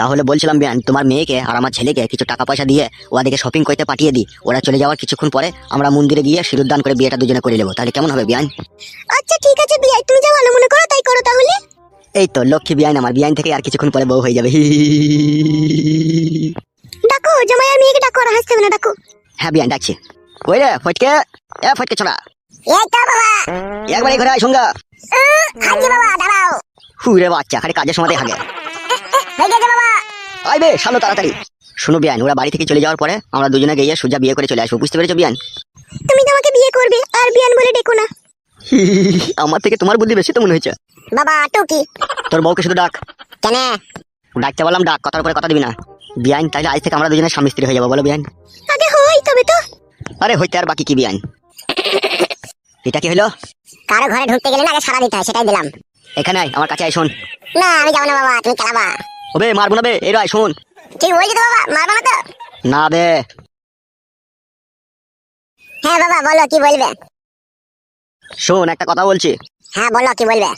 তাহলে বলছিলাম বিয়ান তোমার মেয়েকে আর আমার ছেলেকে কিছু টাকা পয়সা দিয়ে ওদেরকে শপিং করতে পাঠিয়ে দিই ওরা চলে যাওয়ার কিছুক্ষণ পরে আমরা মন্দিরে গিয়ে সিঁদুরদান করে বিয়েটা দুজনে করে নেব। তাহলে কেমন হবে বিয়ান? আচ্ছা ঠিক আছে বিয়াই তুমি যা ভালো মনে করো তাই করো তাহলে। এই তো লক্ষ্মী বিয়ান আমার বিয়ান থেকে আর কিছুক্ষণ পরে বউ হয়ে যাবে। ডাকো জামাই আর মেয়েকে ডাকো আর হাসতে হবে না ডাকো। হ্যাঁ বিয়ান ডাকছি। কই রে ফটকে? এ ফটকে ছোড়া। এই তো বাবা। একবার ঘরে আয় সঙ্গা হাজি বাবা দাঁড়াও। হুরে বাচ্চা খালি কাজের সময় হাগে গেছে বাবা আয় বে শালো তাড়াতাড়ি। শুনো বিয়ান ওরা বাড়ি থেকে চলে যাওয়ার পরে আমরা দুজনে গিয়ে সোজা বিয়ে করে চলে আসব। বুঝতে পেরেছ বিয়ান? তুমি তো আমাকে বিয়ে করবে আর বিয়ান বলে ডেকো না। আমার থেকে তোমার বুদ্ধি বেশি তো মনে হয়েছে। বাবা তোর বউকে শুধু ডাক। কেন? ডাকতে বললাম ডাক কথার উপরে কথা দিবি না। বিয়ান তাহলে আজ থেকে আমরা দুজনে স্বামী স্ত্রী হয়ে যাব বলো বিয়ান। আগে হই তবে তো। আরে হইতে আর বাকি কি বিয়ান? এটা কি হলো? কারও ঘরে ঢুকতে গেলে না আগে সারা দিতে হয় সেটাই দিলাম। এখানে আমার কাছে আয় শোন। না আমি যাব না বাবা তুমি চালাবা। ওবে মারবো না বে। এর আয় শোন। ঠিক বলছি তো বাবা? মারবা না তো? না বে। হ্যাঁ বাবা বলো কি বলবে? শোন একটা কথা বলছি। হ্যাঁ বলো কি বলবে?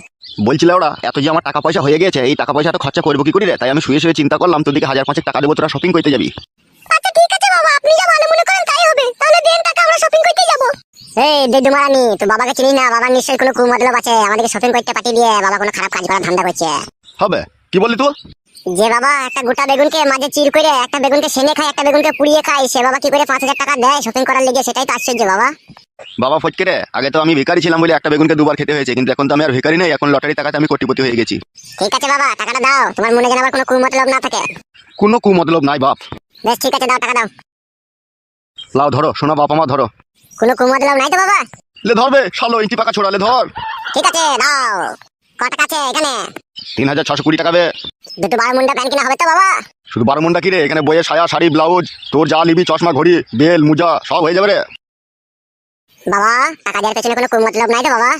বলছিল ওরা এত যে আমার টাকা পয়সা হয়ে গেছে এই টাকা পয়সা তো খরচা করব কি করি রে? তাই আমি শুয়ে শুয়ে চিন্তা করলাম তোদিকে হাজার পাঁচেক টাকা দেবো তোরা শপিং করতে যাবি। আচ্ছা ঠিক আছে বাবা আপনি যা ভালো মনে করেন তাই হবে। তাহলে দেন টাকা আমরা শপিং করতে যাব। এই দেদু মারানি তুই বাবাকে চিনি না? বাবার নিশ্চয়ই কোনো কুমতলব আছে আমাদেরকে শপিং করতে পাঠিয়ে দিয়ে বাবা কোনো খারাপ কাজ করার ধান্দা করছে। হবে। কি বললি তুই? যে বাবা একটা গোটা বেগুনকে মাঝে চির করে একটা বেগুনকে সেনে খায় একটা বেগুনকে পুড়িয়ে খায় সে বাবা কি করে পাঁচ হাজার টাকা দেয় শপিং করার লেগে? সেটাই তো আশ্চর্য বাবা। বাবা ফটকে রে আগে তো আমি ভিখারি ছিলাম বলে একটা বেগুনকে দুবার খেতে হয়েছে কিন্তু এখন তো আমি আর ভিখারি নেই এখন লটারি টাকাতে আমি কোটিপতি হয়ে গেছি। ঠিক আছে বাবা টাকাটা দাও তোমার মনে যেন আবার কোনো কুমতলব না থাকে। কোনো কুমতলব নাই বাপ। বেশ ঠিক আছে দাও টাকা দাও। লাও ধরো শোনো বাপ আমার ধরো। কোনো কুমতলব নাই তো বাবা? লে ধরবে শালো ইঞ্চি পাকা ছোড়ালে ধর। ঠিক আছে দাও। আছে এখানে? তিন হাজার ছশো কুড়ি টাকা বে। দুটো বারো মুন্ডা প্যান্ট কিনা হবে তো বাবা? শুধু বারো মনটা কি রে এখানে বইয়ে সায়া শাড়ি ব্লাউজ তোর যা নিবি চশমা ঘড়ি বেল মুজা সব হয়ে যাবে রে। বাবা টাকা দেওয়ার পেছনে কোনো কুমতলব নাই তো বাবা?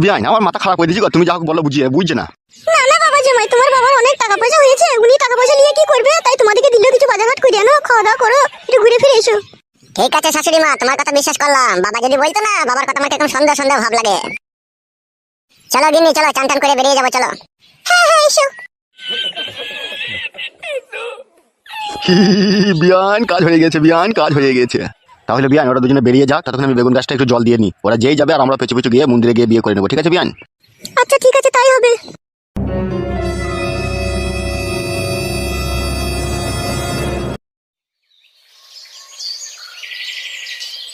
বিয়াই আমার মাথা খারাপ করে দিয়েছি তুমি যা হোক বলো বুঝিয়ে বুঝছে না। না না বাবা জামাই তোমার বাবার অনেক টাকা পয়সা হয়েছে। উনি টাকা পয়সা নিয়ে কি করবে? তাই তোমাদেরকে দিল কিছু বাজারঘাট করে। আনো খাওয়া দাওয়া করো একটু ঘুরে ফিরে এসো। ঠিক আছে শাশুড়ি মা তোমার কথা বিশ্বাস করলাম। বাবা যদি বলতো না বাবার কথা আমার একদম সন্দেহ সন্দেহ ভাব লাগে। চলো গিন্নি চলো চান টান করে বেরিয়ে যাব চলো। হ্যাঁ হ্যাঁ এসো। বিয়ান কাজ হয়ে গেছে বিয়ান কাজ হয়ে গেছে। তাহলে বিয়ান ওরা দুজনে বেরিয়ে যাক ততক্ষণ আমি বেগুন গাছটা একটু জল দিয়ে নিই ওরা যেই যাবে আর আমরা পেছু পেছু গিয়ে মন্দিরে গিয়ে বিয়ে করে নেব ঠিক আছে বিয়ান? আচ্ছা ঠিক আছে তাই হবে।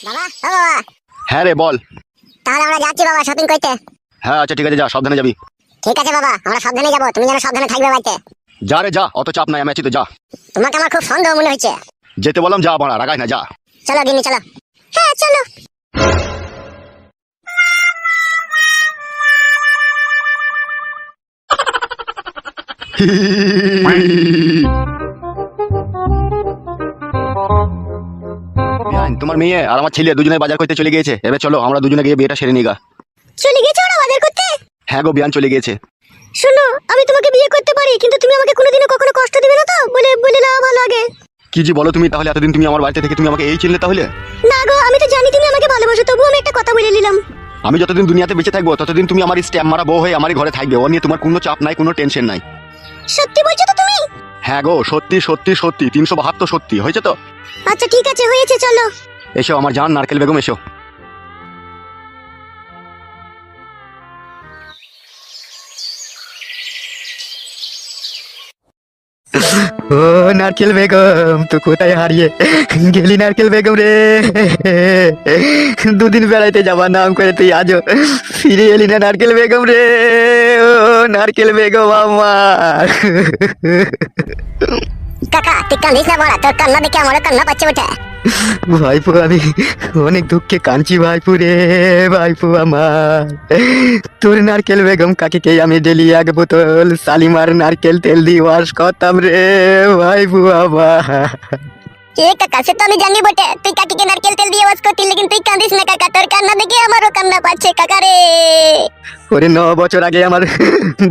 বাবা বাবা। হ্যাঁ রে বল। তাহলে আমরা যাচ্ছি বাবা শপিং করতে। হ্যাঁ আচ্ছা ঠিক আছে যা সাবধানে যাবি। ঠিক আছে বাবা আমরা সাবধানে যাব। তুমি যেন সাবধানে থাকবে বাড়িতে। যা রে যা অত চাপ নাই আমি আছি তো যা। তোমাকে আমার খুব সন্দেহ মনে হচ্ছে যেতে বললাম যা বাড়া রাগাই না যা। চলো গিনি চলো। হ্যাঁ চলো। তোমার মেয়ে আর আমার ছেলে দুজনে বাজার করতে চলে গিয়েছে। এবার চলো আমরা দুজনে গিয়ে বিয়েটা সেরে নিগা চলে গেছে হ্যাঁ গো বিয়ান চলে গিয়েছে। শোনো আমি তোমাকে বিয়ে করতে পারি কিন্তু তুমি আমাকে কোনোদিনও কখনো কষ্ট দিবে না তো? বলে বলে নাও ভালো আগে। কি জি বলো তুমি তাহলে এতদিন তুমি আমার বাড়িতে থেকে তুমি আমাকে এই চিনলে তাহলে? না গো আমি তো জানি তুমি আমাকে ভালোবাসো তবু আমি একটা কথা বলে নিলাম। আমি যতদিন দুনিয়াতে বেঁচে থাকব ততদিন তুমি আমার স্ট্যাম্প মারা বউ হয়ে আমার ঘরে থাকবে ও নিয়ে তোমার কোনো চাপ নাই কোনো টেনশন নাই। সত্যি বলছো তো তুমি? হ্যাঁ গো সত্যি সত্যি সত্যি তিনশো বাহাত্তর সত্যি হয়েছে তো? আচ্ছা ঠিক আছে হয়েছে চলো। এসো আমার জান নারকেল বেগম এসো। ও নারকেল বেগম তুই কোথায় হারিয়ে গেলি নারকেল বেগম রে দুদিন বেড়াইতে যাবার নাম করে তুই আজও ফিরে এলি না নারকেল বেগম রে ও নারকেল বেগম আমার কাকা তুই কান্দিস না বড়া তোর কান্না দেখে আমার কান্না পাচ্ছে ওঠে ভাইপু, আমি অনেক দুঃখে কাঁদছি ভাইপু রে, ভাইপু আমার। তোর নারকেল বেগম কাকিকে আমি ডেলি এক বোতল, শালিমার নারকেল তেল দিয়ে ওয়াশ করতাম রে, ভাইপু আমার। এ কাকা তো আমি জানি বটে তুই কাকিকে নারকেল তেল দিয়ে ওয়াশ করতি লেকিন তুই কাঁদিস না কাকা তোর কান্না দেখে আমারও কান্না পাচ্ছে কাকা রে ওরে ন বছর আগে আমার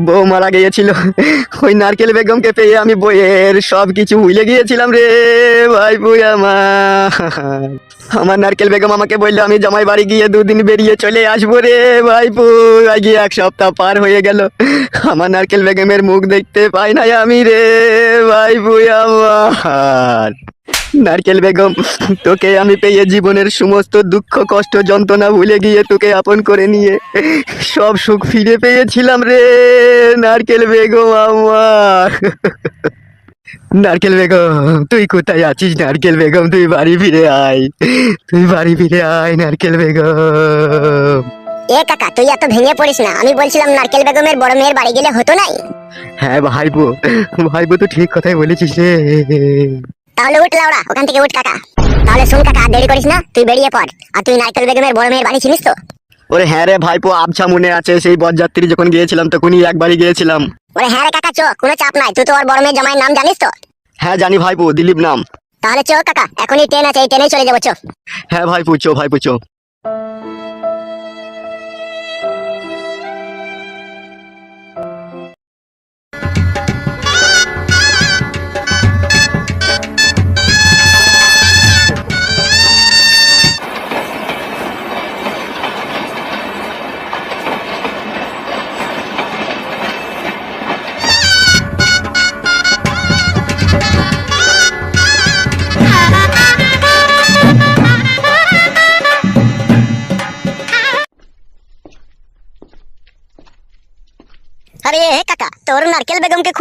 বউ মারা গিয়েছিল ওই নারকেল বেগমকে পেয়ে আমি বইয়ের সব কিছু ভুলে গিয়েছিলাম রে ভাই বুই আমার আমার নারকেল বেগম আমাকে বলল আমি জামাই বাড়ি গিয়ে দুদিন বেরিয়ে চলে আসব রে ভাই পুই গিয়ে এক সপ্তাহ পার হয়ে গেল আমার নারকেল বেগমের মুখ দেখতে পাই না আমি রে ভাই বুই আমার নারকেল বেগম তোকে আমি পেয়ে জীবনের সমস্ত দুঃখ কষ্ট যন্ত্রণা ভুলে গিয়ে তোকে আপন করে নিয়ে সব সুখ ফিরে পেয়েছিলাম রে নারকেল বেগম আমার। নারকেল বেগম তুই কোথায় আছিস নারকেল বেগম? তুই বাড়ি ফিরে আয় তুই বাড়ি ফিরে আয় নারকেল বেগম। এ কাকা তুই এত ভেঙে পড়িস না আমি বলছিলাম নারকেল বেগমের বড় মেয়ের বাড়ি গেলে হতো নাই? হ্যাঁ ভাইবো ভাইবো তো ঠিক কথাই বলেছিস রে। তাহলে উঠ লাউড়া ওখান থেকে উঠ কাকা। তাহলে শুন কাকা দেরি করিস না তুই বেরিয়ে পড়। আর তুই নাইকেল বেগমের বড় মেয়ের বাড়ি চিনিস তো? ওরে হ্যাঁ রে ভাইপো আবছা মনে আছে সেই বরযাত্রী যখন গিয়েছিলাম তখনই একবারই গিয়েছিলাম। ওরে হ্যাঁ রে কাকা চো কোনো চাপ নাই তুই তো ওর বড় মেয়ের জামাইয়ের নাম জানিস তো? হ্যাঁ জানি ভাইপো দিলীপ নাম। তাহলে চো কাকা এখনই ট্রেন আছে এই ট্রেনেই চলে যাব চো। হ্যাঁ ভাইপো চো ভাইপো চো।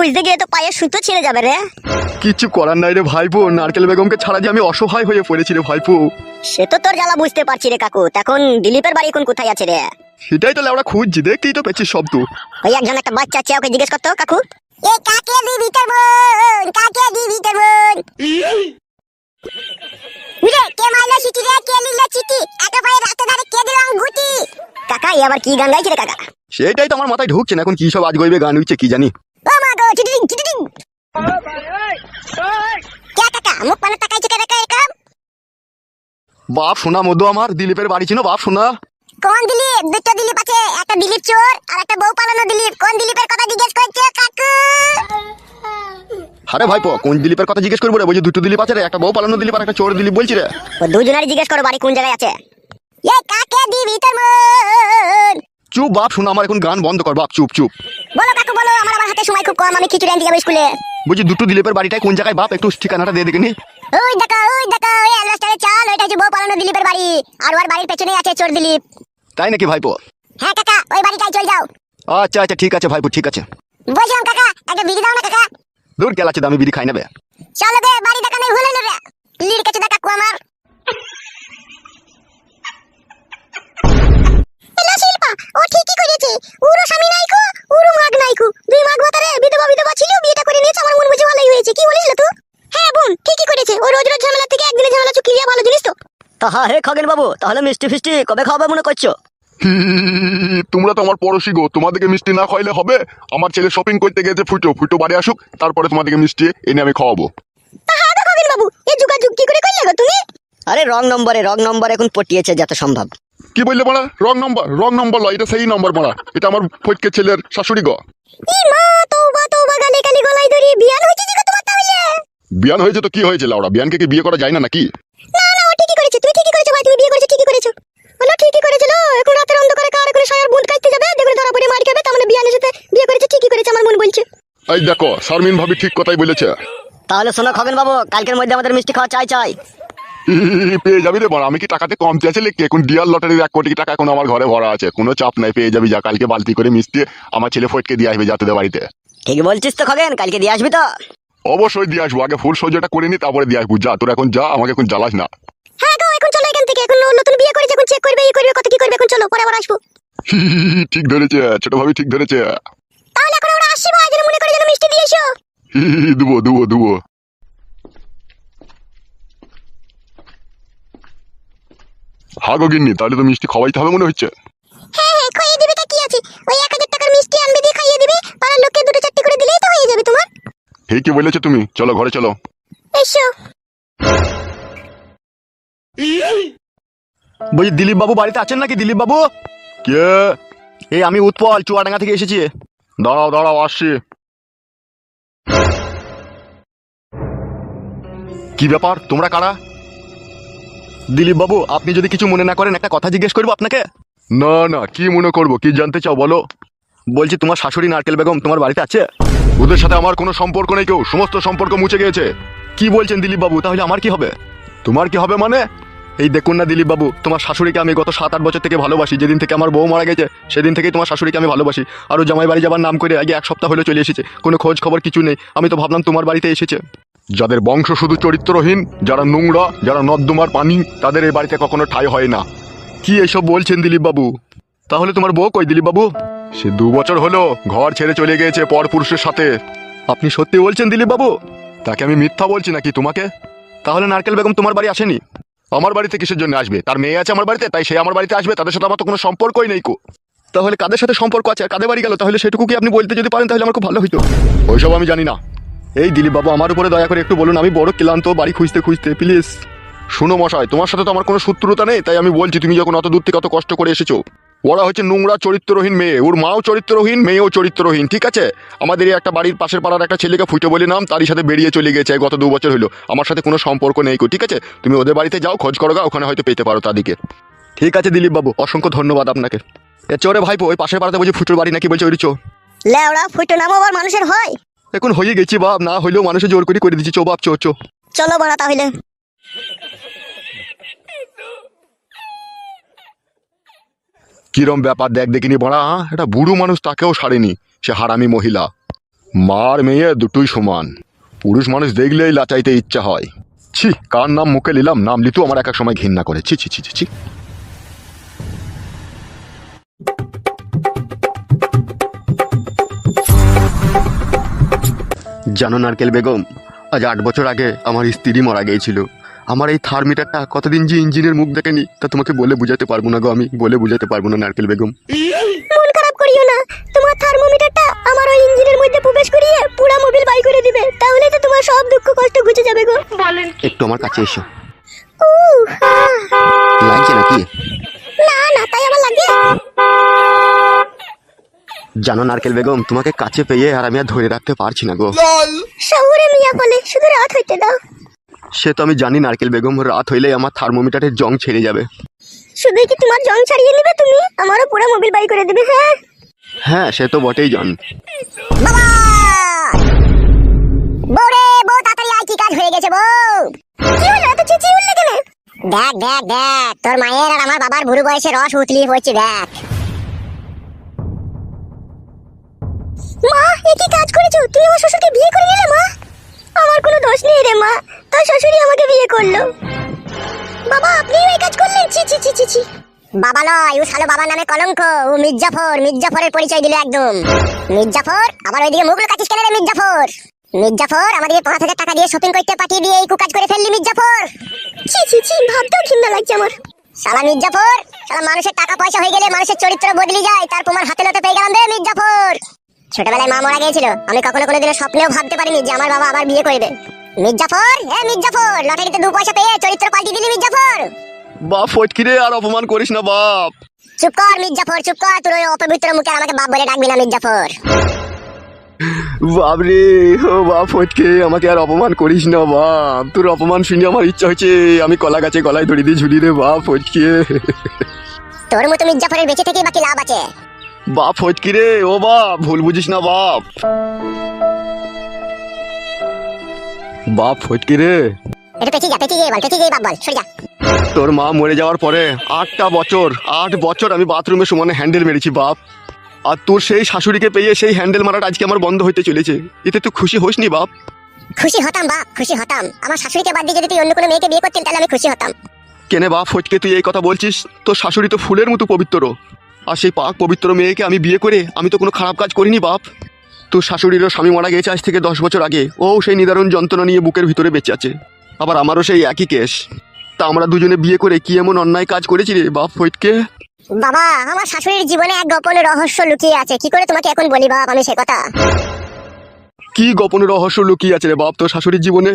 খুঁজতে গিয়ে তো পায়ে সুতো ছিঁড়ে যাবে রে। কিচ্ছু করার নাই রে ভাইপো নারকেল বেগমকে ছাড়া যে আমি অসহায় হয়ে পড়েছি রে ভাইপো। সে তো তোর জ্বালা বুঝতে পারছি রে কাকু তখন দিলীপের বাড়ি কোন কোথায় আছে রে? সেটাই তো লেওড়া খুঁজছি দেখতেই তো পেয়েছিস সব তো ওই একজন একটা বাচ্চা আছে ওকে জিজ্ঞেস করতো কাকু। এ কাকে দি ভিতর বোন? কাকে দি ভিতর বোন? বুঝে কে মাইলো চিঠি রে? কে লিলো চিঠি? এত পায়ে রাতে ধারে কে দিল গুটি কাকা এই আবার কি গান গাইছে রে কাকা? সেটাই তো আমার মাথায় ঢুকছে না এখন কি সব আজ গইবে গান হচ্ছে কি জানি। ও মা গো চিঠি দিন কে কাকা মুখ পানে তাকাইছে কে এরকম? বাপ শোনা মধ্য আমার দিলীপের বাড়ি ছিল বাপ শোনা কোন দিলীপ? দুটো দিলীপ আছে একটা দিলীপ চোর আর একটা বউ পালানো দিলীপ। কোন দিলীপের কথা জিজ্ঞেস করছে কাকু? আরে ভাইপো কোন দিলীপের কথা জিজ্ঞেস করব রে? বলছি দুটো দিলীপ আছে রে একটা বউ পালানো দিলীপ আর একটা চোর দিলীপ বলছি রে। ও জিজ্ঞেস করো বাড়ি কোন জায়গায় আছে। এ কাকে দিবি তোর মন? চুপ বাপ শোনা আমার এখন গান বন্ধ কর বাপ চুপ চুপ। বলো কাকু বলো আমার আবার হাতে সময় খুব কম আমি খিচুড়ি আনতে যাব স্কুলে। বলছি দুটো দিলীপের বাড়িটাই কোন জায়গায়? বাপ একটু ঠিকানাটা দিয়ে দেখে নি। ওই দেখো ওই দেখো ওই অ্যালবাস্টারে চাল ওইটা হচ্ছে বউ পালানো দিলীপের বাড়ি। আর ওর বাড়ির পেছনেই আছে চোর দিলীপ। তাই নাকি ভাইপো? হ্যাঁ কাকা ওই বাড়িটাই চল যাও। আচ্ছা আচ্ছা ঠিক আছে ভাইপো ঠিক আছে। বলছিলাম কাকা একটা বিড়ি দাও না কাকা। দূর গেল আছে দামি বিড়ি খাই নেবে চলো গে বাড়ি দেখা নেই ভুলে নেবে লিড় কাছে দেখা কাকু আমার। এলা শিল্পা ও ঠিকই করেছে উরো স্বামী নাইকো উরো মাগ নাইকো দুই মাগ ভাতারে বিধবা বিধবা ছিল বিয়েটা করে নিয়েছে আমার মন বুঝে ভালোই হয়েছে। কি বলিস তুই? হ্যাঁ বোন ঠিকই করেছে ও রোজ রোজ ঝামেলা থেকে একদিনে ঝামেলা চুকি দিয়া ভালো জিনিস তো। তা হ্যাঁ হে খগেন বাবু তাহলে মিষ্টি ফিষ্টি কবে খাওয়াবে মনে করছ? তোমরা তো আমার পড়োশি গো তোমাদেরকে মিষ্টি না খাইলে হবে? আমার ছেলে শপিং করতে গেছে ফুটো ফুটো বাড়ি আসুক তারপরে তোমাদেরকে মিষ্টি এনে আমি খাওয়াবো। হ্যাঁ বাবু এই যোগাযোগ কি করে করলে গো তুমি? আরে রং নম্বরে রং নম্বর এখন পটিয়েছে যত সম্ভব। কি বললে মারা রং নম্বর রং নম্বর লয় এটা সেই নম্বর মারা এটা আমার ফটকে ছেলের শাশুড়ি গো। ই মা তওবা তওবা গালে গালে গলায় ধরি বিয়ান হয়েছে তোমার তাহলে? বিয়ান হয়েছে তো কি হয়েছে লাউড়া বিয়ানকে কি বিয়ে করা যায় না নাকি? না না ও ঠিকই করেছে তুমি ঠিকই করেছ ভাই তুমি বিয়ে করেছ ঠিকই করেছ। বলো ঠিকই করেছিল এখন রাতের অন্ধকারে কার করে সায়ার বুঁদ কাটতে যাবে? দেখবে ধরা পড়ে মার খাবে তার মানে বিয়ানের সাথে বিয়ে করেছে ঠিকই করেছে আমার মন বলছে। এই দেখো শারমিন ভাবি ঠিক কথাই বলেছে। তাহলে শোনো খগেন বাবু কালকের মধ্যে আমাদের মিষ্টি খাওয়া চাই চাই। পেয়ে যাবি রে মারা আমি কি টাকাতে কম চেয়েছি লিখি এখন ডিয়ার লটারির এক কোটি টাকা এখন আমার ঘরে ভরা আছে। কোনো চাপ নাই পেয়ে যাবি যা। কালকে বালতি করে মিষ্টি আমার ছেলে ফটকে দিয়ে আসবে যা তোদের বাড়িতে। ঠিক বলছিস তো খগেন কালকে দিয়ে আসবি তো। অবশ্যই দিয়ে আসব। আগে ফুল সহ্যটা করে নি তারপরে দিয়ে আসব। যা তোর এখন যা আমাকে এখন জ্বালাস না। হ্যাঁ গো এখন চলো এখান থেকে। এখন নতুন বিয়ে করেছে এখন চেক করবে এই করবে কত কি করবে এখন চলো পরে আবার আসব। ঠিক ধরেছে ছোট ভাবি ঠিক ধরেছে। তাহলে এখন ওরা ভাই যেন মনে করে যেন মিষ্টি দিয়ে এসো। দুবো দুবো। গিন্নি তাহলে তো মিষ্টি খাওয়াইতে হবে মনে হচ্ছে। হ্যাঁ হ্যাঁ খাইয়ে দিবে তা কি আছে? ওই এক হাজার টাকার মিষ্টি আনবে দিয়ে খাইয়ে দিবে পাড়ার লোককে দুটো চারটি করে দিলেই তো হয়ে যাবে তোমার। ঠিকই বলেছ তুমি চলো ঘরে চলো। এসো। দিলীপ বাবু বাড়িতে আছেন নাকি দিলীপ বাবু কে? এই আমি উৎপল চুয়াডাঙ্গা থেকে এসেছি। দাঁড়াও দাঁড়াও আসছি। কি ব্যাপার তোমরা কারা? দিলীপ বাবু আপনি যদি কিছু মনে না করেন, একটা কথা জিজ্ঞেস করব আপনাকে? না না, কি মনে করব, কি জানতে চাও বলো। বলছি, তোমার শাশুড়ি নারকেল বেগম তোমার বাড়িতে আছে? ওদের সাথে আমার কোনো সম্পর্ক নেই কেউ, সমস্ত সম্পর্ক মুছে গিয়েছে। কি বলছেন দিলীপ বাবু তাহলে আমার কি হবে? তোমার কি হবে মানে? এই দেখুন না দিলীপ বাবু তোমার শাশুড়িকে আমি গত সাত, আট বছর থেকে ভালোবাসি। যেদিন থেকে আমার বউ মারা গেছে, সেদিন থেকেই তোমার শাশুড়িকে আমি ভালোবাসি। আর ও জামাই বাড়ি যাবার নাম করে আগে এক সপ্তাহ হলে চলে এসেছে, কোনো খোঁজ খবর কিছু নেই। আমি তো ভাবলাম তোমার বাড়িতে এসেছে। যাদের বংশ শুধু চরিত্রহীন, যারা নোংরা, যারা নর্দমার পানি, তাদের এই বাড়িতে কখনো ঠাই হয় না। কি এসব বলছেন দিলীপ বাবু তাহলে তোমার বউ কই দিলীপ বাবু সে দু বছর হলো ঘর ছেড়ে চলে গিয়েছে পর পুরুষের সাথে। আপনি সত্যি বলছেন দিলীপ বাবু তাকে আমি মিথ্যা বলছি নাকি তোমাকে? তাহলে নারকেল বেগম তোমার বাড়ি আসেনি? আমার বাড়িতে কিসের জন্য আসবে? তার মেয়ে আছে আমার বাড়িতে, তাই সে আমার বাড়িতে আসবে, তাদের সাথে আমার তো কোনো সম্পর্কই নেই কো। তাহলে কাদের সাথে সম্পর্ক আছে? আর কাদের বাড়ি গেল? তাহলে সেটুকু কি আপনি বলতে যদি পারেন, তাহলে আমার খুব ভালো হইতো। ওইসব আমি জানি না। এই দিলীপ বাবু, আমার উপরে দয়া করে একটু বলুন, আমি বড় ক্লান্ত, বাড়ি খুঁজতে খুঁজতে প্লিজ শুনো মশাই, তোমার সাথে তো আমার কোনো শত্রুতা নেই, তাই আমি বলছি, তুমি যখন অত দূর থেকে অত কষ্ট করে এসেছ, ওরা হচ্ছে নোংরা চরিত্রহীন মেয়ে, ওর মাও চরিত্রহীন, মেয়েও চরিত্রহীন, ঠিক আছে? আমাদের এই একটা বাড়ির পাশের পাড়ার একটা ছেলেকে ফুটে বলে নাম, তারই সাথে বেরিয়ে চলে গেছে, গত দু বছর হলো। আমার সাথে কোনো সম্পর্ক নেই ঠিক আছে? তুমি ওদের বাড়িতে যাও, খোঁজ করো ওখানে হয়তো পেতে পারো তাদেরকে। ঠিক আছে দিলীপ বাবু, অসংখ্য ধন্যবাদ আপনাকে। এ চোরে ভাইপো, ওই পাশের পাড়াতে বলছি ফুটোর বাড়ি নাকি বলছে ওই চো। লেওড়া, ফুটো নামো আবার মানুষের হয়? এখন হয়ে গেছি বাপ না হইলেও মানুষের জোর করে করে দিচ্ছি। চো বাপ চো চো। চলো বাড়া তাহলে। কিরম ব্যাপার দেখ দেখিনি বড়া এটা বুড়ো মানুষ তাকেও সারেনি সে হারামি মহিলা। মার মেয়ে দুটোই সমান। পুরুষ মানুষ দেখলেই লাচাইতে ইচ্ছা হয়। ছি কার নাম মুখে নিলাম? নাম লিতু আমার এক এক সময় ঘৃণা করে। ছি ছি ছি ছি ছি। জানো নারকেল বেগম আজ আট বছর আগে আমার স্ত্রী মারা গিয়েছিল। আমার এই থার্মিটারটা কতদিন যে ইঞ্জিনের মুখ দেখেনি তা তোমাকে বলে বুঝাতে পারব না গো আমি বলে বুঝাতে পারব না নারকেল বেগম। মন খারাপ করিও না তোমার থার্মোমিটারটা আমার ওই ইঞ্জিনের মধ্যে প্রবেশ করিয়ে পুরা মোবিল বাই করে দিবে তাহলে তো তোমার সব দুঃখ কষ্ট ঘুচে যাবে গো। একটু আমার কাছে এসো। লাগছে নাকি না না তাই আমার লাগে জানো নারকেল বেগম তোমাকে কাছে পেয়ে আর আমি আর ধরে রাখতে পারছি না গো। শহুরে মিয়া বলে শুধু রাত হইতে দাও। সে তো আমি জানি নারকেল বেগম রাত হইলেই আমার থার্মোমিটারের জং ছেড়ে যাবে। শুধু কি তোমার জং ছাড়িয়ে নেবে তুমি? আমারও পুরো মোবিল বাই করে দিবে হ্যাঁ? হ্যাঁ সে তো বটেই জন। বাবা! বউরে বউ তাড়াতাড়ি আয় কি কাজ হয়ে গেছে বউ? কি হলো এত চেঁচিয়ে উঠলে কেন? দেখ দেখ দেখ তোর মায়ের আর আমার বাবার বুড়ো বয়সে রস উতলিয়ে পড়ছে দেখ। মা এ কি কাজ করেছ? তুমি আমার শ্বশুরকে বিয়ে করে নিলে মা? আমার কোনো দোষ নেই রে মা। তোর শ্বশুরই আমাকে বিয়ে করল। বাবা আপনিও এই কাজ করলেন? ছি ছি ছি ছি ছি। বাবা নয় ও শালো বাবার নামে কলঙ্ক। ও মির্জাফর মির্জাফরের পরিচয় দিল একদম। মির্জাফর আবার ওইদিকে মুখ লুকাচ্ছিস কেন রে মির্জাফর? মির্জাফর আমাদের পাঁচ হাজার টাকা দিয়ে শপিং করতে পাঠিয়ে দিয়ে এই কুকাজ করে ফেললি মির্জাফর। ছি ছি ছি ভাবতেও ঘৃণা লাগছে আমার। শালা মির্জাফর শালা মানুষের টাকা পয়সা হয়ে গেলে মানুষের চরিত্র বদলে যায় তার তোমার হাতে নাতে পেয়ে গেলাম রে মির্জাফর। ছোটবেলায় মা মারা গিয়েছিল আমি কখনো কোনোদিনও স্বপ্নেও ভাবতে পারিনি যে আমার বাবা আবার বিয়ে করবে। মির্জাফর হ্যাঁ মির্জাফর লটারিতে দু পয়সা পেয়ে চরিত্র পাল্টি দিলি মির্জাফর। বাপ ফটকিরে আর অপমান করিস না বাপ। চুপ কর মির্জাফর চুপ কর তোর ওই অপবিত্র মুখে আমাকে বাপ বলে ডাকবি না মির্জাফর। বাপ রে ও বাপ ফটকে আমাকে আর অপমান করিস না বাপ। তোর অপমান শুনে আমার ইচ্ছা হচ্ছে আমি কলা গাছে গলায় ধরে দিয়ে ঝুলি রে বাপ ফটকে। তোর মতো মির্জাফরের বেঁচে থেকে বাকি লাভ আছে। বাপ ফটকি রে? ও বাপ ভুল বুঝিস না বাপ। বাপ ফটকি রে? একটু পেঁচিয়ে যা পেঁচিয়ে গিয়ে বল পেঁচিয়ে গিয়ে বাপ বল সরে যা। তোর মা মরে যাওয়ার পরে আটটা বছর আট বছর আমি বাথরুমে সমানে হ্যান্ডেল মেরেছি বাপ। আর তোর সেই শাশুড়িকে পেয়ে সেই হ্যান্ডেল মারাটা আজকে আমার বন্ধ হইতে চলেছে। এতে তুই খুশি হোস নি বাপ? খুশি হতাম বাপ খুশি হতাম। আমার শাশুড়িকে বাদ দিয়ে যদি তুই অন্য কোনো মেয়েকে বিয়ে করতেন তাহলে আমি খুশি হতাম। কেনে বাপ ফটকে তুই এই কথা বলছিস? তোর শাশুড়ি তো ফুলের মতো পবিত্র। আর সেই পাক পবিত্র মেয়েকে আমি বিয়ে করে আমি তো কোনো খারাপ কাজ করিনি, বাপ। তো শাশুড়িরও স্বামী মারা গেছে আজ থেকে দশ বছর আগে। ও সেই নিদারুণ যন্ত্রণা নিয়ে বুকের ভিতরে বেঁচে আছে। আবার আমারও সেই একই কেস। তা আমরা দুজনে বিয়ে করে কি এমন অন্যায় কাজ করেছি রে, বাপ ফৈটকে বাবা, আমার শাশুড়ির জীবনে এক গোপন রহস্য লুকিয়ে আছে। কি করে তোমাকে এখন বলি, বাপ, আমি সে কথা? কি গোপন রহস্য লুকিয়ে আছে রে বাপ তোর শাশুড়ির জীবনে?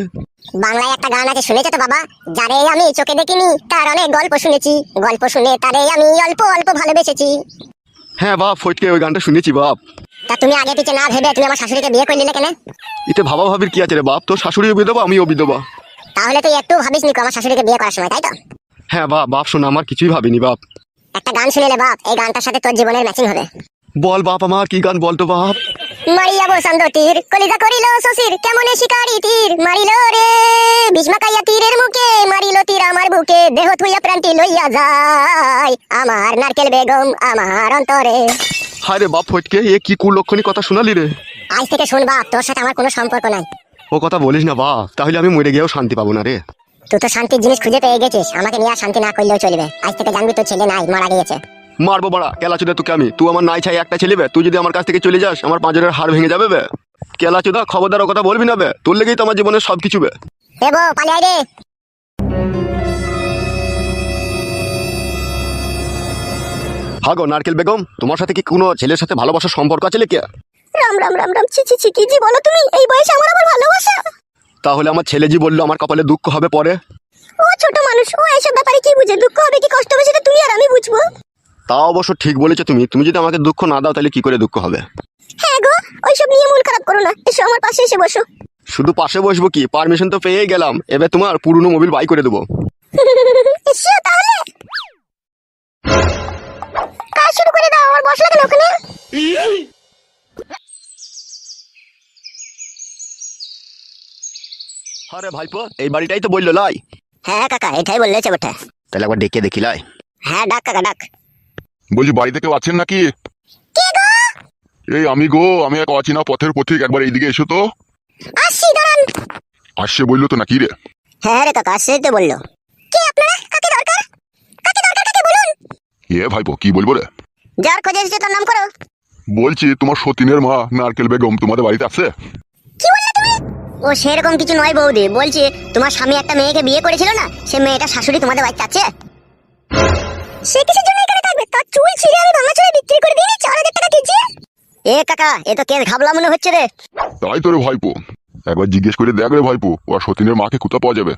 বাংলায় একটা গান আছে শুনেছো তো বাবা? যারে আমি চোখে দেখিনি তার অনেক গল্প শুনেছি। গল্প শুনে তারে আমি অল্প অল্প ভালোবেসেছি। হ্যাঁ বাপ ফটকে ওই গানটা শুনেছি বাপ। তা তুমি আগে পিছে না ভেবে তুমি আমার শাশুড়িকে বিয়ে করে নিলে কেন? এতে ভাবা ভাবির কি আছে রে বাপ? তোর শাশুড়িও বিধবা আমিও বিধবা। তাহলে তুই একটু ভাবিস নি আমার শাশুড়িকে বিয়ে করার সময় তাই তো? হ্যাঁ বাপ বাপ শোনা আমার কিছুই ভাবিনি বাপ। একটা গান শুনেলে বাপ এই গানটার সাথে তোর জীবনের ম্যাচিং হবে। বল বাপ আমার কি গান বলতো বাপ? মারিয়া বসন্ত তীর কলিজা করিল শশীর কেমনে শিকারি তীর? মারিল রে ভীষ্মাকাইয়া তীরের মুখে মারিল তীর আমার বুকে দেহ থুইয়া প্রান্তি লইয়া যায়। আমার নারকেল বেগম আমার অন্তরে। হায় রে বাপ ফটকে এ কি কুলক্ষণী কথা শোনালি রে? আজ থেকে শুন বাপ তোর সাথে আমার কোনো সম্পর্ক নাই। ও কথা বলিস না বাপ তাহলে আমি মরে গিয়েও শান্তি পাবো না রে। তুই তো শান্তির জিনিস খুঁজে পেয়ে গেছিস আমাকে নিয়ে শান্তি না করলেও চলবে। আজ থেকে জানবি তোর ছেলে নাই মারা গিয়েছে। মারবো বাড়া কেলা চোদা তোকে আমি। তুই আমার নাই ছাই একটা ছেলে বে। তুই যদি আমার কাছ থেকে চলে যাস আমার পাঁচজনের হাড় ভেঙে যাবে বে। কেলা চোদা খবরদার কথা বলবি না বে। তোর লেগেই তো আমার জীবনের সব কিছু বে হাগো নারকেল বেগম তোমার সাথে কি কোনো ছেলের সাথে ভালোবাসার সম্পর্ক আছে লেকে রাম রাম রাম রাম ছি ছি ছি কি জি বলো তুমি? এই বয়সে আমার আবার ভালোবাসা? তাহলে আমার ছেলে জি বলল আমার কপালে দুঃখ হবে পরে? ও ছোট মানুষ ও এইসব ব্যাপারে কি বুঝে? দুঃখ হবে কি কষ্ট হবে সেটা তুমি আর আমি বুঝব। তা অবশ্য ঠিক বলেছ তুমি। তুমি যদি আমাকে দুঃখ না দাও তাহলে কি করে দুঃখ হবে? হ্যাঁ গো ওইসব নিয়ে মন খারাপ করো না। এসো আমার পাশে এসে বসো। শুধু পাশে বসবো কি? পারমিশন তো পেয়ে গেলাম। এবার তোমার পুরনো মোবিল বাই করে দেবো। এসো তাহলে। কাজ শুরু করে দাও আমার বসলা কেন ওখানে? আরে ভাইপো এই বাড়িটাই তো বলল লাই। হ্যাঁ কাকা এটাই বললেছে বটে তাহলে একবার ডেকে দেখি লাই। হ্যাঁ ডাক কাকা ডাক। বলছি বাড়িতে কেউ আছেন নাকি? এই আমি গো আমি এক অচেনা পথের পথিক একবার এইদিকে এসো তো। আসছি দাঁড়ান। আসছে বলল তো নাকি রে? হ্যাঁ রে কাকা আসছে তো বলল। কে আপনারা? কাকে দরকার? কাকে দরকার কাকে বলুন? এ ভাইপো কি বলব রে? যার খোঁজে এসেছে তার নাম করো। বলছি তোমার সতীনের মা নারকেল বেগম তোমাদের বাড়িতে আছে কি বললে তুমি? ও সেরকম কিছু নয় বৌদি বলছি তোমার স্বামী একটা মেয়েকে বিয়ে করেছিল না সে মেয়েটা শাশুড়ি তোমাদের বাড়িতে আছে? সে কিসের জন্য তার চুল ছিঁড়ে আমি ভাঙা চুলে বিক্রি করে দিই চার হাজার টাকা কেজি? এ কাকা এ তো কেস ঘাবলা মনে হচ্ছে রে। তাই তো রে ভাইপো। একবার জিজ্ঞেস করে দেখ রে ভাইপো ও সতীনের মাকে কোথা পাওয়া যাবে।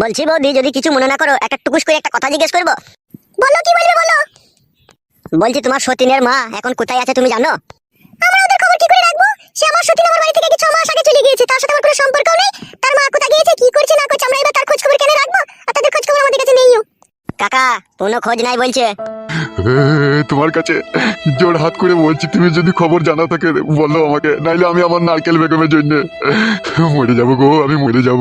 বলছি বৌদি যদি কিছু মনে না করো একটা টুকুস করে একটা কথা জিজ্ঞেস করব। বলো কি বলবে বলো? বলছি তোমার সতীনের মা এখন কোথায় আছে তুমি জানো? আমরা ওদের খবর কি করে রাখব? সে আমার সতীন আমার বাড়ি থেকে কি ছ মাস আগে চলে গিয়েছে তার সাথে আমার কোনো সম্পর্ক নেই। তার মা কোথায় গিয়েছে কি করছে না করছে আমরা এবার তার খোঁজ খবর কেন রাখব? আর তাদের খোঁজ খবর আমাদের কাছে নেইও। কাকা কোনো খোঁজ নাই বলছে। তোমার কাছে জোর হাত করে বলছি তুমি যদি খবর জানা থাকে বলো আমাকে নাইলে আমি আমার নারকেল বেগমের জন্য মরে যাব গো আমি মরে যাব।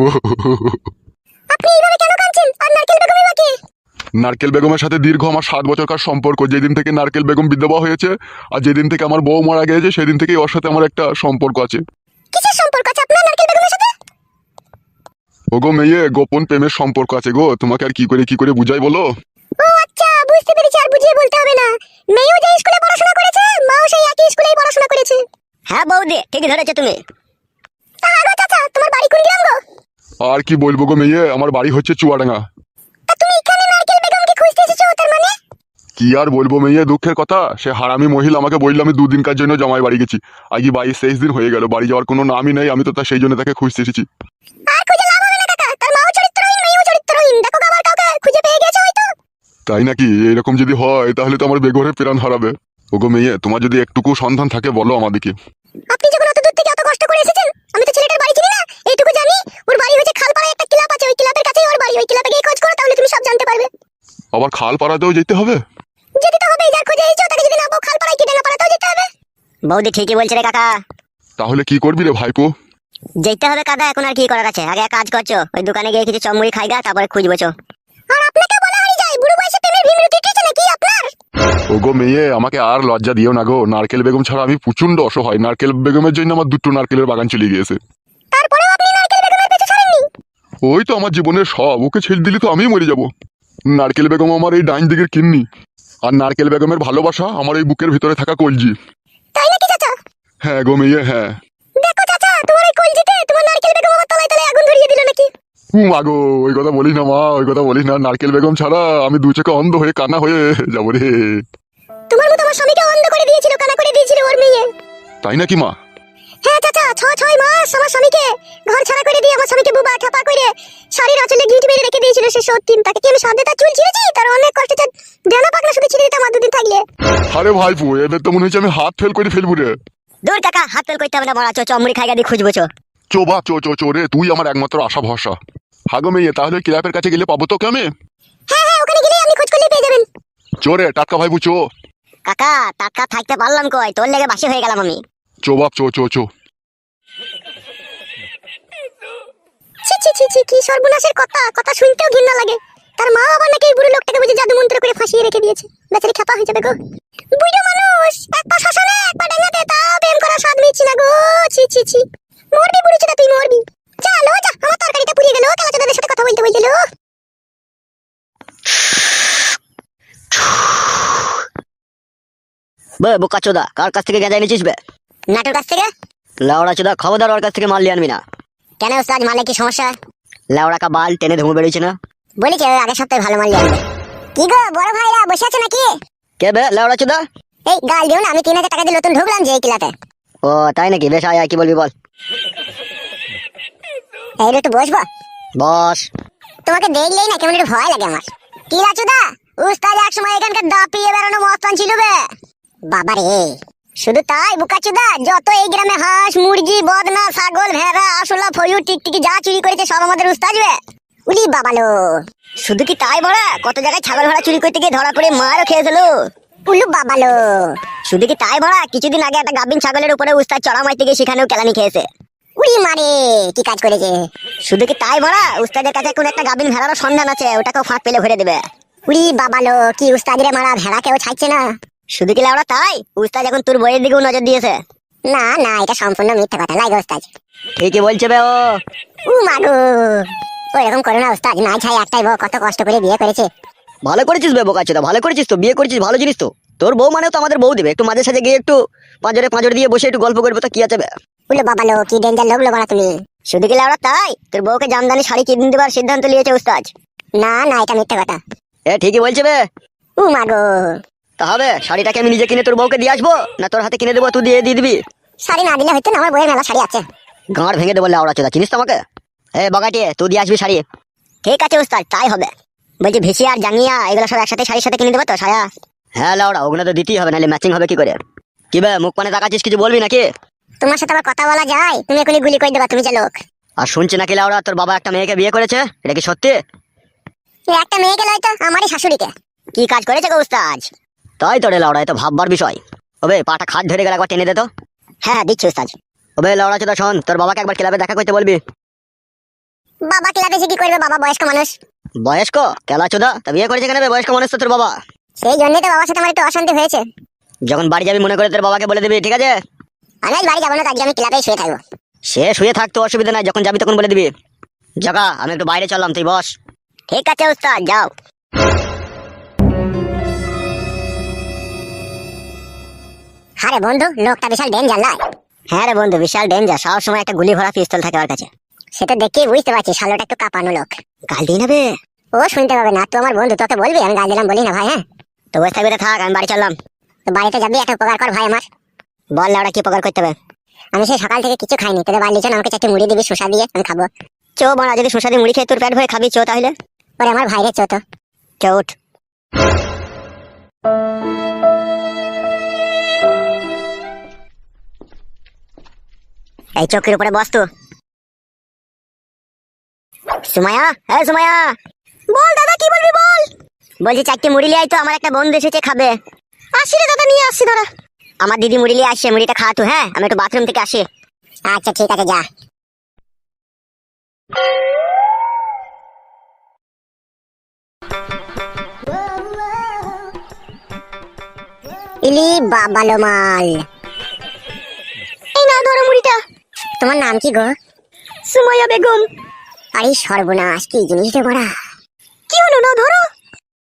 নারকেল বেগমের সাথে দীর্ঘ আমার সাত বছরকার সম্পর্ক যেদিন থেকে নারকেল বেগম বিধবা হয়েছে আর যেদিন থেকে আমার বউ মারা গিয়েছে সেদিন থেকেই ওর সাথে আমার একটা সম্পর্ক আছে। কিসের সম্পর্ক আছে আপনার নারকেল বেগমের সাথে? ওগো মেয়ে গোপন প্রেমের সম্পর্ক আছে গো তোমাকে আর কি করে কি করে বুঝাই বলো? ও আচ্ছা বুঝতে পেরেছি আর বুঝিয়ে বলতে হবে না। মেয়েও যে স্কুলে পড়াশোনা করেছে মাও সেই একই স্কুলেই পড়াশোনা করেছে। হ্যাঁ বৌদি ঠিক ধরেছে তুমি। হ্যাঁ গো চাচা তোমার বাড়ি কোন গ্রাম গো? আর কি বলব গো মেয়ে আমার বাড়ি হচ্ছে চুয়াডাঙ্গা। তা তুমি এখানে নারকেল বেগমকে খুঁজতে এসেছ তার মানে? কি আর বলব মেয়ে দুঃখের কথা সে হারামি মহিলা আমাকে বলল আমি দুদিনকার জন্য জামাই বাড়ি গেছি। আজকে বাইশ তেইশ দিন হয়ে গেল বাড়ি যাওয়ার কোনো নামই নেই আমি তো তা সেই জন্য তাকে খুঁজতে এসেছি। আর খুঁজে তাই নাকি? এরকম যদি হয় তাহলে তো আমার বেঘরে প্রাণ হারাবে। ওগো মেয়ে তোমার যদি একটুকু সন্ধান থাকে বলো আমাদেরকে আপনি যখন অত দূর থেকে এত কষ্ট করে এসেছেন আমি তো ছেলেটার বাড়ি চিনি না। এইটুকু জানি ওর বাড়ি হচ্ছে খালপাড়ায় একটা ক্লাব আছে ওই ক্লাবের কাছেই ওর বাড়ি। ওই ক্লাবে গিয়ে খোঁজ করো তাহলে তুমি সব জানতে পারবে। আবার খাল পাড়াতেও যেতে হবে? যেতে তো হবে যার খোঁজে এসেছ তাকে যদি না পাও খালপাড়ায় কি ডেঙ্গা পাড়াতেও যেতে হবে। বৌদি ঠিকই বলছে রে কাকা। তাহলে কি করবি রে ভাইপো? যেতে হবে কাদা এখন আর কি করার আছে? আগে এক কাজ করছ ওই দোকানে গিয়ে কিছু চমড়ি খাইগা তারপরে খুঁজবো চো। আর আপনাকে ওগো মেয়ে আমাকে আর লজ্জা দিও না গো। নারকেল বেগম ছাড়া আমি প্রচণ্ড অসহায়। নারকেল বেগমের জন্য আমার দুটো নারকেলের বাগান চলে গিয়েছে। ওই তো আমার জীবনের সব। ওকে ছেড়ে দিলে তো আমি মরে যাব। নারকেল বেগম আমার এই ডাইন দিকের কিন্নি আর নারকেল বেগমের ভালোবাসা আমার এই বুকের ভিতরে থাকা কলজি। হ্যাঁ গো মেয়ে হ্যাঁ। দেখো চাচা তোমার এই কলজিতে তোমার নারকেল বেগম আমার তলায় তলায় আগুন ধরিয়ে দিল নাকি? মাগো ওই কথা বলিস না মা ওই কথা বলিস না। নারকেল বেগম ছাড়া আমি দু চোখে অন্ধ হয়ে কানা হয়ে যাব রে। তোমার মতো আমার স্বামীকে অন্ধ করে দিয়েছিল কানা করে দিয়েছিল ওর মেয়ে। তাই নাকি মা? হ্যাঁ চাচা ছ ছয় মাস আমার স্বামীকে ঘর ছাড়া করে দিয়ে আমার স্বামীকে বুবা ঠাপা করে শাড়ির আঁচলে গিট মেরে রেখে দিয়েছিল সে সত্যি তাকে কি আমি সাধ্যে তার চুল ছিঁড়েছি? তার অনেক কষ্টে তার দেনা পাকনা শুধু ছিঁড়ে দিতাম দুদিন থাকলে। আরে ভাইপু এদের তো মনে হচ্ছে আমি হাত ফেল করে ফেলব রে। দূর কাকা হাত ফেল করতে হবে না বড়া চো চমড়ি খাইগা দিয়ে খুঁজবো চো। চো চো চো চো রে তুই আমার একমাত্র আশা ভরসা। হাগো মেয়ে তাহলে ক্লাবের কাছে গেলে পাবো তোকে আমি? হ্যাঁ হ্যাঁ ওখানে গেলে আপনি খোঁজ করলে পেয়ে যাবেন। চো রে টাটকা ভাইপু চো। কাকা টাকা থাকতে পারলাম কই? তোর লেগে বাসি হয়ে গেলাম আমি। চো বাপ চো চো চো। ছি ছি ছি ছি কি সর্বনাশের কথা কথা শুনতেও ঘৃণা লাগে। তার মা বাবা নাকি এই বুড়ো লোকটাকে বুঝে জাদু মন্ত্র করে ফাঁসিয়ে রেখে দিয়েছে। বেচারি খেপা হয়ে যাবে গো। বুড়ো মানুষ এক পা শ্মশানে এক পা ডাঙাতে তাও প্রেম করা স্বাদ মিটছি না গো। ছি ছি ছি। মরবি তুই মরবি। চলো যা আমার তরকারিটা পুড়িয়ে গেল। সাথে কথা বলতে বলতে লো। বে বোকা চোদা কার কাছ থেকে গেঁজা এনেছিস বে? নাটুর কাছ থেকে? লাউড়া চোদা খবরদার ওর কাছ থেকে মাল নিয়ে আনবি না। কেন ওস্তাদ মালে কি সমস্যা? লাউড়া কা বাল টেনে ধুমু বেরোচ্ছে না? বলেছে আগের সপ্তাহে ভালো মাল নিয়ে আসবে কি গো বড় ভাইরা বসে আছে নাকি? কে বে লাউড়া চোদা? এই গাল দিও না আমি তিন হাজার টাকা দিয়ে নতুন ঢুকলাম যে এই কিলাতে। ও তাই নাকি? বেশ আয় আয়, কি বলবি বল। একটু বসবো? বস। তোমাকে দেখলেই না কেমন একটু ভয় লাগে আমার। কি উস্তাদ এক সময় এখানকার দাপিয়ে বেড়ানো মস্তান ছিল বে। বাবা রে শুধু তাই বুকাচুদা? যত এই গ্রামে হাঁস মুরগি বদনা ছাগল ভেড়া আসলা ফয়ু টিকটিকি যা চুরি করেছে সব আমাদের উস্তাদ বে। উলি বাবালো শুধু কি তাই বড়া? কত জায়গায় ছাগল ভেড়া চুরি করতে গিয়ে ধরা পড়ে মারও খেয়েছিল। উলু বাবালো। শুধু কি তাই বড়া? কিছুদিন আগে একটা গাবিন ছাগলের উপরে উস্তাদ চড়া মারতে গিয়ে সেখানেও কেলানি খেয়েছে। মারে কি কাজ করেছে? শুধু কি তাই বড়া? উস্তাদের কাছে কোন একটা গাবিন ভেড়ারও সন্ধান আছে ওটাকেও ফাঁক পেলে ভরে দেবে। বাবালো কি উস্তাদ রে মারা? ভেড়া কেউ ছাড়ছে না। শুধু কি লাউড়া তাই? উস্তাদ এখন তোর বইয়ের দিকেও নজর দিয়েছে। না না এটা সম্পূর্ণ মিথ্যা কথা লাগে ঠিকই বলছে বে ও। উ মাগো ওইরকম করো না উস্তাদ নাই ছাই একটাই বউ কত কষ্ট করে বিয়ে করেছে। ভালো করেছিস বে বোকা ভালো করেছিস তো বিয়ে করেছিস ভালো জিনিস তো। তোর বউ মানে তো আমাদের বউ দিবে একটু মাঝে সাঝে গিয়ে একটু পাঁজরে পাঁজরে দিয়ে বসে একটু গল্প করব তো কি আছে বে? উলো বাবালো কি ডেঞ্জার লোক লোক তুমি। শুধু কি লাউড়া তাই? তোর বউকে জামদানি শাড়ি কিনে দেবার সিদ্ধান্ত নিয়েছে উস্তাদ না না এটা মিথ্যা কথা। এ ঠিকই বলছে বে। উ মাগো তা হবে শাড়িটাকে আমি নিজে কিনে তোর বউকে দিয়ে আসব না তোর হাতে কিনে দেবো তুই দিয়ে দিয়ে দিবি? শাড়ি না দিলে হয়তো না আমার বইয়ের মেলা শাড়ি আছে। গাঁড় ভেঙে দেবো লাউড়া চোদা চিনিস তো আমাকে? এ তুই দিয়ে আসবি শাড়ি। ঠিক আছে উস্তাদ তাই হবে। বলছি ভিসি আর জাঙ্গিয়া এগুলো সব একসাথে শাড়ির সাথে কিনে দেবো তো সায়া? হ্যাঁ লাউড়া ওগুলো তো দিতেই হবে নাহলে ম্যাচিং হবে কি করে? কি বে মুখ পানে তাকাচ্ছিস কিছু বলবি নাকি? তোমার সাথে আবার কথা বলা যায়? তুমি এখনই গুলি করে দেবা তুমি যে লোক। আর শুনছি নাকি লাউড়া তোর বাবা একটা মেয়েকে বিয়ে করেছে? এটা কি সত্যি? একটা মেয়েকে লয়তো আমারই শাশুড়িকে। কি কাজ করেছে গো উস্তাদ? তাই তো রে লাউড়া এ তো ভাববার বিষয়। ওবে পাটা খাট ধরে গেলে একবার টেনে দে তো। হ্যাঁ দিচ্ছি উস্তাদ। ওবে লাউড়া চোদা শোন তোর বাবাকে একবার ক্লাবে দেখা করতে বলবি। বাবা ক্লাবে এসে কি করবে বাবা বয়স্ক মানুষ। বয়স্ক? কেলা চোদা তা বিয়ে করেছে কেন বয়স্ক মানুষ তো তোর বাবা। সেই জন্যই তো বাবার সাথে আমার একটু অশান্তি হয়েছে। যখন বাড়ি যাবি মনে করে তোর বাবাকে বলে দিবি ঠিক আছে? আমি আজ বাড়ি যাব না আজকে আমি ক্লাবেই শুয়ে থাকব। সে শুয়ে থাকতো অসুবিধা নাই যখন যাবি তখন বলে দিবি। জগা আমি একটু বাইরে চললাম তুই বস। ঠিক আছে উস্তাদ যাও। আরে বন্ধু লোকটা বিশাল ডেঞ্জার লাই হ্যাঁ রে বন্ধু বিশাল ডেঞ্জার সব সময় একটা গুলি ভরা পিস্তল থাকে ওর কাছে। সেটা দেখেই বুঝতে পারছি শালোটা একটু কাঁপানো লোক। গাল দিই নেবে? ও শুনতে পাবে না তো আমার বন্ধু তোকে বলবি আমি গাল দিলাম বলি না ভাই হ্যাঁ? তো বসে থাকবি থাক আমি বাড়ি চললাম। তো বাড়িতে যাবি একটা উপকার কর ভাই আমার। বল না ওরা কি প্রকার করতে হবে? আমি সেই সকাল থেকে কিছু খাইনি তোদের বাড়ি চল আমাকে চারটে মুড়ি দিবি শসা দিয়ে আমি খাব। চো মারা যদি সুস্বাদু মুড়ি খেয়ে তোর পেট ভরে খাবি চো তাহলে। ওরে আমার ভাইরে চো তো। চো উঠ। এই চৌকির উপরে বস তো। সুমায়া হ্যাঁ সুমায়া। বল দাদা, কি বলবি বল? বলছি, চারটে মুড়ি তো, আমার একটা বন্ধু এসেছে, খাবে। আসি রে দাদা, নিয়ে আসছি আমার দিদি মুড়ি লিয়ে আসছে, মুড়িটা তো হ্যাঁ? আমি একটু বাথরুম থেকে আসি। আচ্ছা ঠিক আছে, যা। ইলি বাবালো মাল। এই না ধরো মুড়িটা। তোমার নাম কি গো? সুমাইয়া বেগম। আরে সর্বনাশ কি জিনিস রে বড়া? কি হলো না ধরো?